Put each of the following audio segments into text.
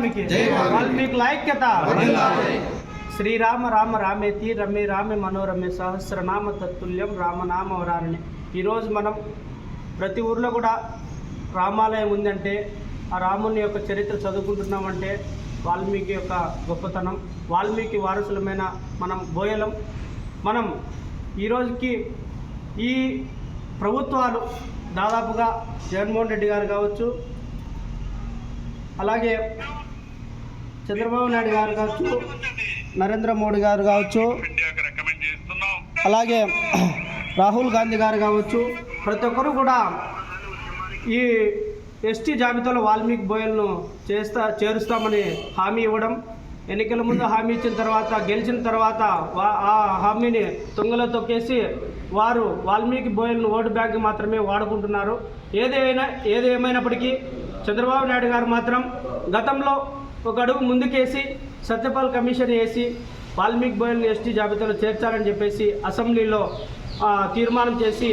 వాల్మీకి వాల్మీకి ఐక్యత శ్రీరామ రామ రామేతి రమే రామే మనోరమే సహస్రనామ తత్తుల్యం రామనామ వరారణి ఈరోజు మనం ప్రతి ఊర్లో కూడా రామాలయం ఉందంటే ఆ రాముని యొక్క చరిత్ర చదువుకుంటున్నామంటే వాల్మీకి యొక్క గొప్పతనం వాల్మీకి వారసులమైన మనం బోయలం. మనం ఈరోజుకి ఈ ప్రభుత్వాలు దాదాపుగా జగన్మోహన్ రెడ్డి గారు కావచ్చు అలాగే చంద్రబాబు నాయుడు గారు కావచ్చు నరేంద్ర మోడీ గారు కావచ్చు అలాగే రాహుల్ గాంధీ గారు కావచ్చు ప్రతి ఒక్కరు కూడా ఈ ఎస్టీ జాబితాలో వాల్మీకి బోయల్ను చేస్తా చేరుస్తామని హామీ ఇవ్వడం ఎన్నికల ముందు హామీ ఇచ్చిన తర్వాత గెలిచిన తర్వాత వా- ఆ హామీని తొంగలో తొక్కేసి వారు వాల్మీకి బోయల్ను ఓటు బ్యాంక్ మాత్రమే వాడుకుంటున్నారు. ఏదేమైనా ఏదేమైనప్పటికీ చంద్రబాబు నాయుడు గారు మాత్రం గతంలో ఒక అడుగు ముందుకేసి సత్యపాల్ కమిషన్ వేసి వాల్మీకి బోయల్ని ఎస్టీ జాబితాలో చేర్చాలని చెప్పేసి అసెంబ్లీలో తీర్మానం చేసి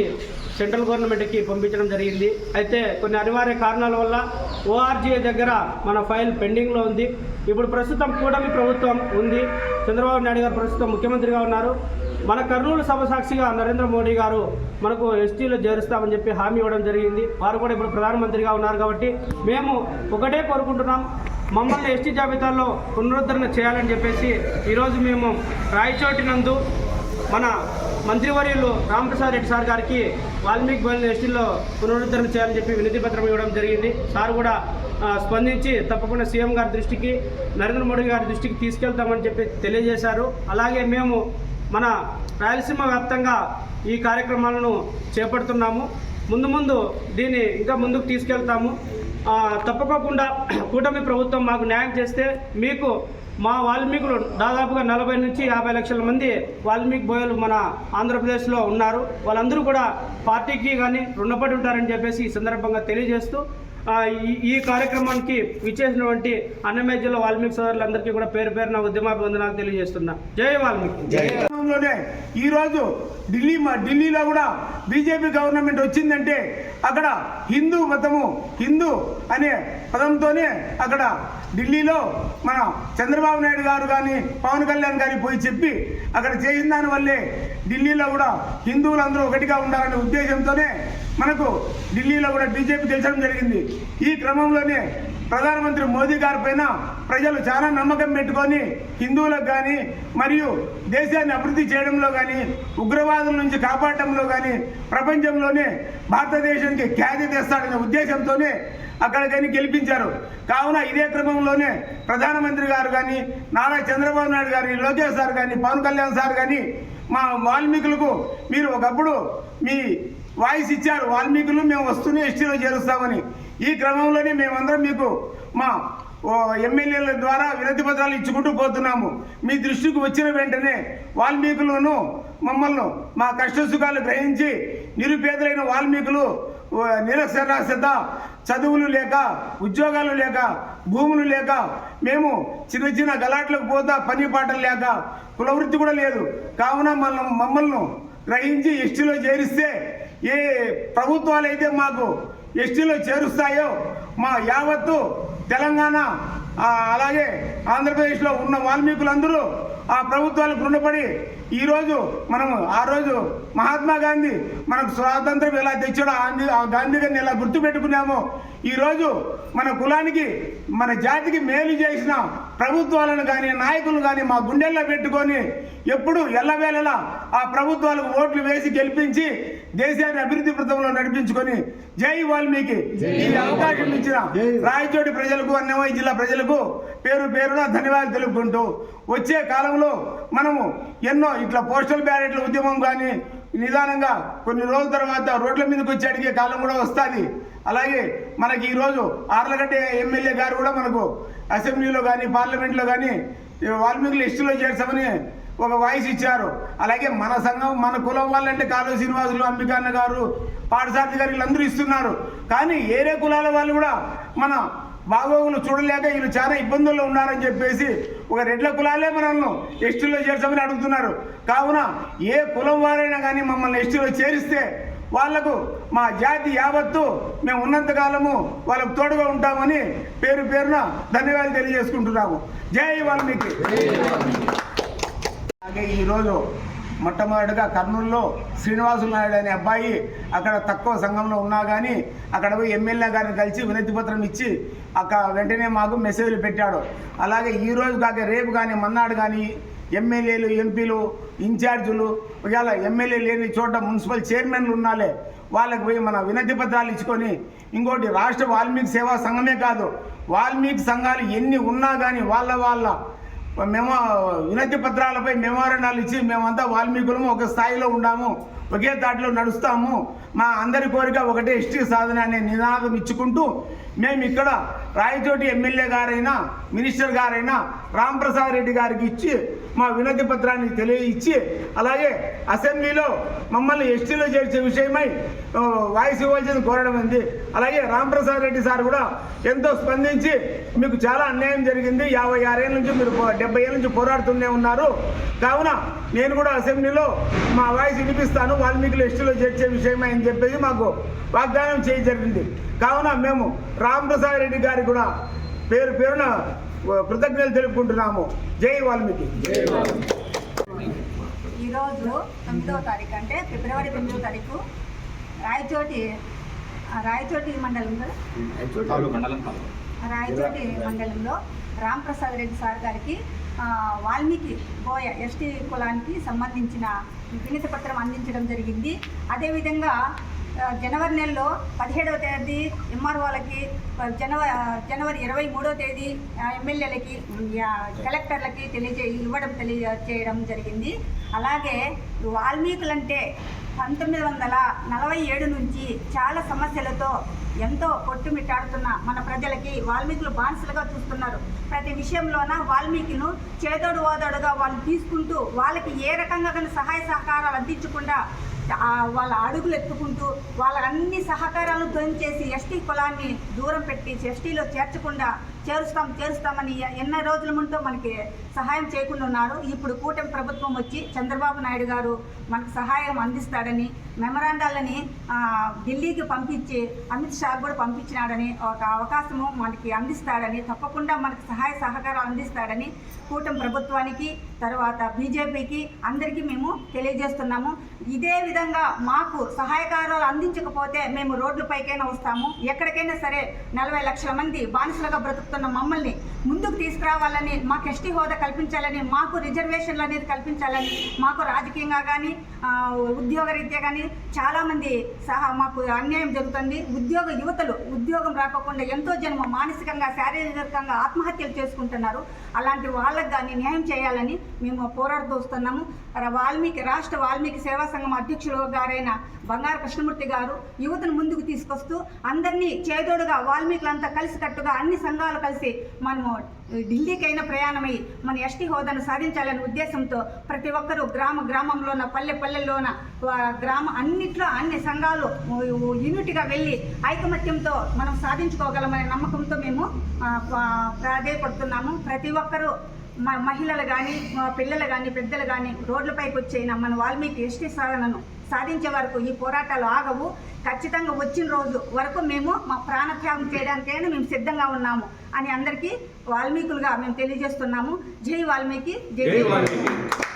సెంట్రల్ గవర్నమెంట్కి పంపించడం జరిగింది. అయితే కొన్ని అనివార్య కారణాల వల్ల ఓఆర్జీఏ దగ్గర మన ఫైల్ పెండింగ్లో ఉంది. ఇప్పుడు ప్రస్తుతం కూటమి ప్రభుత్వం ఉంది. చంద్రబాబు నాయుడు గారు ప్రస్తుతం ముఖ్యమంత్రిగా ఉన్నారు. మన కర్నూలు సభ సాక్షిగా నరేంద్ర మోడీ గారు మనకు ఎస్టీలో చేరుస్తామని చెప్పి హామీ ఇవ్వడం జరిగింది. వారు కూడా ఇప్పుడు ప్రధానమంత్రిగా ఉన్నారు కాబట్టి మేము ఒకటే కోరుకుంటున్నాం. మమ్మల్ని ఎస్టీ జాబితాలో పునరుద్ధరణ చేయాలని చెప్పేసి ఈరోజు మేము రాయచోటి నందు మన మంత్రివర్యులు రామప్రసాద్ రెడ్డి సార్ గారికి వాల్మీకి బయలు ఎస్టీలో పునరుద్ధరణ చేయాలని చెప్పి వినతి పత్రం ఇవ్వడం జరిగింది. సార్ కూడా స్పందించి తప్పకుండా సీఎం గారి దృష్టికి నరేంద్ర మోడీ గారి దృష్టికి తీసుకెళ్తామని చెప్పి తెలియజేశారు. అలాగే మేము మన రాయలసీమ వ్యాప్తంగా ఈ కార్యక్రమాలను చేపడుతున్నాము. ముందు ముందు దీన్ని ఇంకా ముందుకు తీసుకెళ్తాము. తప్పకోకుండా కూటమి ప్రభుత్వం మాకు న్యాయం చేస్తే మీకు మా వాల్మీకులు దాదాపుగా నలభై నుంచి యాభై లక్షల మంది వాల్మీకి బోయలు మన ఆంధ్రప్రదేశ్లో ఉన్నారు. వాళ్ళందరూ కూడా పార్టీకి కానీ రుణపడి ఉంటారని చెప్పేసి ఈ సందర్భంగా తెలియజేస్తూ ఈ ఈ కార్యక్రమానికి విచ్చేసినటువంటి అన్నమయ్య జిల్లా వాల్మీకి సోదరులందరికీ కూడా పేరు పేరున ఉద్యమాభివందనాలు తెలియజేస్తున్నా. జై వాల్మీకి. ఈరోజు ఢిల్లీ మా ఢిల్లీలో కూడా బీజేపీ గవర్నమెంట్ వచ్చిందంటే అక్కడ హిందూ మతము హిందూ అనే పదంతోనే అక్కడ ఢిల్లీలో మన చంద్రబాబు నాయుడు గారు కానీ పవన్ కళ్యాణ్ గారి పోయి చెప్పి అక్కడ చేసిన దాని వల్లే ఢిల్లీలో కూడా హిందువులందరూ ఒకటిగా ఉండాలనే ఉద్దేశంతోనే మనకు ఢిల్లీలో కూడా బీజేపీ గెలిచడం జరిగింది. ఈ క్రమంలోనే ప్రధానమంత్రి మోదీ గారి పైన ప్రజలు చాలా నమ్మకం పెట్టుకొని హిందువులకు కానీ మరియు దేశాన్ని అభివృద్ధి చేయడంలో కానీ ఉగ్రవాదుల నుంచి కాపాడటంలో కానీ ప్రపంచంలోనే భారతదేశానికి ఖ్యాతి తెస్తాడనే ఉద్దేశంతోనే అక్కడికని గెలిపించారు. కావున ఇదే క్రమంలోనే ప్రధానమంత్రి గారు కానీ నారా చంద్రబాబు నాయుడు గారి లోకేష్ సార్ కానీ పవన్ కళ్యాణ్ సార్ కానీ మా వాల్మీకులకు మీరు ఒకప్పుడు మీ వాయిస్ ఇచ్చారు. వాల్మీకులు మేము వస్తూనే ఎస్టీలో చేరుస్తామని. ఈ క్రమంలోనే మేమందరం మీకు మా ఓ ఎమ్మెల్యేల ద్వారా వినతి పత్రాలు ఇచ్చుకుంటూ పోతున్నాము. మీ దృష్టికి వచ్చిన వెంటనే వాల్మీకులను మమ్మల్ని మా కష్టసుఖాలు గ్రహించి నిరుపేదలైన వాల్మీకులు నిరక్షరాస్యత చదువులు లేక ఉద్యోగాలు లేక భూములు లేక మేము చిన్న చిన్న గలాట్లకు పోతా పని పాటలు లేక కులవృత్తి కూడా లేదు. కావున మన మమ్మల్ని గ్రహించి ఎస్టీలో చేరిస్తే ఏ ప్రభుత్వాలు అయితే మాకు ఎస్టీలో చేరుస్తాయో మా యావత్తు తెలంగాణ అలాగే ఆంధ్రప్రదేశ్లో ఉన్న వాల్మీకులందరూ ఆ ప్రభుత్వాలకు రుణపడి ఈరోజు మనము ఆ రోజు మహాత్మా గాంధీ మనకు స్వాతంత్రం ఎలా తెచ్చాడో ఆ- ఆ గాంధీ గారిని ఎలా గుర్తుపెట్టుకున్నామో ఈరోజు మన కులానికి మన జాతికి మేలు చేసిన ప్రభుత్వాలను కానీ నాయకులు కానీ మా గుండెల్లో పెట్టుకొని ఎప్పుడు ఎల్లవేళలా ఆ ప్రభుత్వాలకు ఓట్లు వేసి గెలిపించి దేశాన్ని అభివృద్ధి పథంలో నడిపించుకొని జై వాల్మీకి. ఈ అవకాశం ఇచ్చిన రాయచోటి ప్రజలకు అన్నమయ్య జిల్లా ప్రజలకు పేరు పేరున ధన్యవాదాలు తెలుపుకుంటూ వచ్చే కాలంలో మనము ఎన్నో ఇట్లా పోస్టల్ బ్యాలెట్ల ఉద్యమం కానీ నిదానంగా కొన్ని రోజుల తర్వాత రోడ్ల మీదకి వచ్చి అడిగే కాలం కూడా వస్తుంది. అలాగే మనకి ఈరోజు ఆర్లగడ్డ ఎమ్మెల్యే గారు కూడా మనకు అసెంబ్లీలో కానీ పార్లమెంట్లో కానీ వాల్మీకులు లిస్టులో చేర్చమని ఒక వాయిస్ ఇచ్చారు. అలాగే మన సంఘం మన కులం వాళ్ళంటే కాలువ శ్రీనివాసులు అంబికాన్న గారు పాఠశాల గారు వీళ్ళందరూ ఇస్తున్నారు. కానీ ఏరే కులాల వాళ్ళు కూడా మన బాగోగును చూడలేక వీళ్ళు చాలా ఇబ్బందుల్లో ఉన్నారని చెప్పేసి ఒక రెడ్ల కులాలే మనల్ని ఎస్టీలో చేర్చమని అడుగుతున్నారు. కావున ఏ కులం వారైనా కానీ మమ్మల్ని ఎస్టీలో చేరిస్తే వాళ్ళకు మా జాతి యావత్తు మేము ఉన్నంతకాలము వాళ్ళకు తోడుగా ఉంటామని పేరు పేరున ధన్యవాదాలు తెలియజేసుకుంటున్నాము. జై వాల్మీకి. అలాగే ఈరోజు మొట్టమొదటిగా కర్నూలులో శ్రీనివాసులు నాయుడు అనే అబ్బాయి అక్కడ తక్కువ సంఘంలో ఉన్నా కానీ అక్కడ పోయి ఎమ్మెల్యే గారిని కలిసి వినతి పత్రం ఇచ్చి అక్కడ వెంటనే మాకు మెసేజ్లు పెట్టాడు. అలాగే ఈ రోజు కాక రేపు కానీ మన్నాడు కానీ ఎమ్మెల్యేలు ఎంపీలు ఇన్ఛార్జీలు ఒకవేళ ఎమ్మెల్యే లేని చోట మున్సిపల్ చైర్మన్లు ఉన్నాలే వాళ్ళకి పోయి మన వినతి పత్రాలు ఇచ్చుకొని ఇంకోటి రాష్ట్ర వాల్మీకి సేవా సంఘమే కాదు. వాల్మీకి సంఘాలు ఎన్ని ఉన్నా కానీ వాళ్ళ వాళ్ళ మేము వినతి పత్రాలపై మెమోరండాలు ఇచ్చి మేమంతా వాల్మీకులము ఒక స్థాయిలో ఉన్నాము ఒకే దాటిలో నడుస్తాము. మా అందరి కోరిక ఒకటే ఎస్టీ సాధన అనే నినాదం ఇచ్చుకుంటూ మేము ఇక్కడ రాయచోటి ఎమ్మెల్యే గారైనా మినిస్టర్ గారైనా రాంప్రసాద్ రెడ్డి గారికి ఇచ్చి మా వినతి పత్రాన్ని తెలియఇచ్చి అలాగే అసెంబ్లీలో మమ్మల్ని ఎస్టీలో చేర్చే విషయమై వాయిస్ ఇవ్వాల్సింది కోరడం ఉంది. అలాగే రాంప్రసాద్ రెడ్డి సార్ కూడా ఎంతో స్పందించి మీకు చాలా అన్యాయం జరిగింది. యాభై ఆరేళ్ళ నుంచి మీరు డెబ్బై ఏళ్ళ నుంచి పోరాడుతూనే ఉన్నారు. కావున నేను కూడా అసెంబ్లీలో మా వాయిస్ వినిపిస్తాను. వాల్మీకులు ఎస్టీలో చేర్చే విషయమై అని చెప్పేసి మాకు వాగ్దానం చేయ జరిగింది. కావున మేము రాంప్రసాద్ రెడ్డి గారికి కూడా పేరు పేరున కృతజ్ఞతలు తెలుపుకుంటున్నాము. జై వాల్మీకి. ఈరోజు తొమ్మిదవ తారీఖు అంటే ఫిబ్రవరి తొమ్మిదవ తారీఖు రాయచోటి ఆ, రాయచోటి మండలంలో రాయచోటి మండలంలో రాంప్రసాద్ రెడ్డి సార్ గారికి వాల్మీకి బోయ ఎస్టీ కులానికి సంబంధించిన వినతి పత్రం అందించడం జరిగింది. అదేవిధంగా జనవరి నెలలో పదిహేడవ తేదీ ఎంఆర్ఓలకి జనవరి జనవరి ఇరవై మూడవ తేదీ ఎమ్మెల్యేలకి కలెక్టర్లకి తెలియజే ఇవ్వడం తెలియజేయడం జరిగింది. అలాగే వాల్మీకులంటే పంతొమ్మిది వందల నలభై ఏడు నుంచి చాలా సమస్యలతో ఎంతో కొట్టుమిట్టాడుతున్న మన ప్రజలకి వాల్మీకులు బానిసలుగా చూస్తున్నారు. ప్రతి విషయంలోన వాల్మీకిను చేదోడు ఓదోడుగా వాళ్ళు తీసుకుంటూ వాళ్ళకి ఏ రకంగా కానీ సహాయ సహకారాలు అందించకుండా వాళ్ళ అడుగులు ఎత్తుకుంటూ వాళ్ళ అన్ని సహకారాలను చేసి ఎస్టీ కులాన్ని దూరం పెట్టి ఎస్టీలో చేర్చకుండా చేరుస్తాం చేరుస్తామని ఎన్నో రోజుల ముందు మనకి సహాయం చేయకుండా ఉన్నారు. ఇప్పుడు కూటమి ప్రభుత్వం వచ్చి చంద్రబాబు నాయుడు గారు మనకు సహాయం అందిస్తాడని మెమరాండాలని ఢిల్లీకి పంపించి అమిత్ షా కూడా పంపించినాడని ఒక అవకాశము మనకి అందిస్తాడని తప్పకుండా మనకు సహాయ సహకారాలు అందిస్తాడని కూటమి ప్రభుత్వానికి తర్వాత బీజేపీకి అందరికీ మేము తెలియజేస్తున్నాము. ఇదే విధంగా మాకు సహాయకారాలు అందించకపోతే మేము రోడ్లపైకైనా వస్తాము. ఎక్కడికైనా సరే నలభై లక్షల మంది బానిసలుగా బ్రతుకుతున్న మమ్మల్ని ముందుకు తీసుకురావాలని మాకు ఎస్టీ హోదా కల్పించాలని మాకు రిజర్వేషన్లు అనేది కల్పించాలని మాకు రాజకీయంగా కానీ ఉద్యోగరీత్యా కానీ చాలామంది సహా మాకు అన్యాయం జరుగుతుంది. ఉద్యోగ యువతలు ఉద్యోగం రాకోకుండా ఎంతో జన్మ మానసికంగా శారీరకంగా ఆత్మహత్యలు చేసుకుంటున్నారు. అలాంటి వాళ్ళకి కానీ న్యాయం చేయాలని మేము పోరాడుతూ వస్తున్నాము. వాల్మీకి రాష్ట్ర వాల్మీకి సేవా సంఘం అధ్యక్షులు గారైన బంగారు కృష్ణమూర్తి గారు యువతను ముందుకు తీసుకొస్తూ అందరినీ చేదోడుగా వాల్మీకులంతా కలిసికట్టుగా అన్ని సంఘాలు కలిసి మనము ఢిల్లీకైనా ప్రయాణమై మన ఎస్టీ హోదాను సాధించాలనే ఉద్దేశంతో ప్రతి ఒక్కరూ గ్రామ గ్రామంలోన పల్లె పల్లెల్లోన వా- గ్రామ అన్నిట్లో అన్ని సంఘాలు యూనిట్గా వెళ్ళి ఐకమత్యంతో మనం సాధించుకోగలమనే నమ్మకంతో మేము ప్రాధేయపడుతున్నాము. ప్రతి ఒక్కరూ మ మహిళలు కానీ పిల్లలు కానీ పెద్దలు కానీ రోడ్లపైకి వచ్చైన మన వాల్మీకి ఎస్టీ సాధనను సాధించే వరకు ఈ పోరాటాలు ఆగవు. ఖచ్చితంగా వచ్చిన రోజు వరకు మేము మా ప్రాణత్యాగం చేయడానికైనా మేము సిద్ధంగా ఉన్నాము అని అందరికీ వాల్మీకులుగా మేము తెలియజేస్తున్నాము. జై వాల్మీకి జై జై వాల్మీకి.